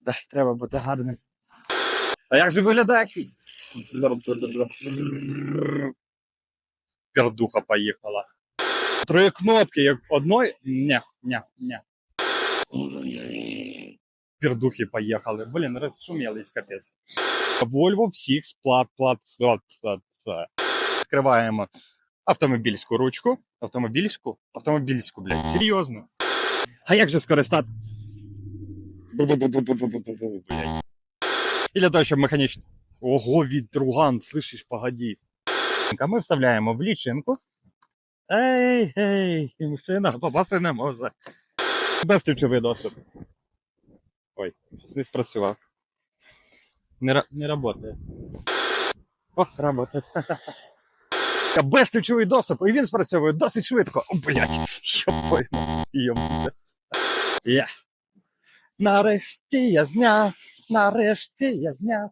Да, треба бути гарним. А як же виглядає? Пердуха поїхала. Три кнопки, як одної. Ня, ня, ня. Пердухи поїхали. Блін, розшумілись капець. Volvo всіх плат, плат, плат, плат, плат. Відкриваємо автомобільську ручку. Автомобільську? Автомобільську, блядь, серйозно. А як же скористати? І для того, щоб механічно. Ого, відруган, слышиш, погоді. Ми вставляємо в лічинку. Ей, ей, і мужчина попасти не може. Безключовий доступ. Ой, щось не спрацював. Не, не работає. О, работає. Та Безключовий доступ, і він спрацьовує досить швидко. О, блядь, я пойму. Я. Нарешті я зняв, нарешті я зняв.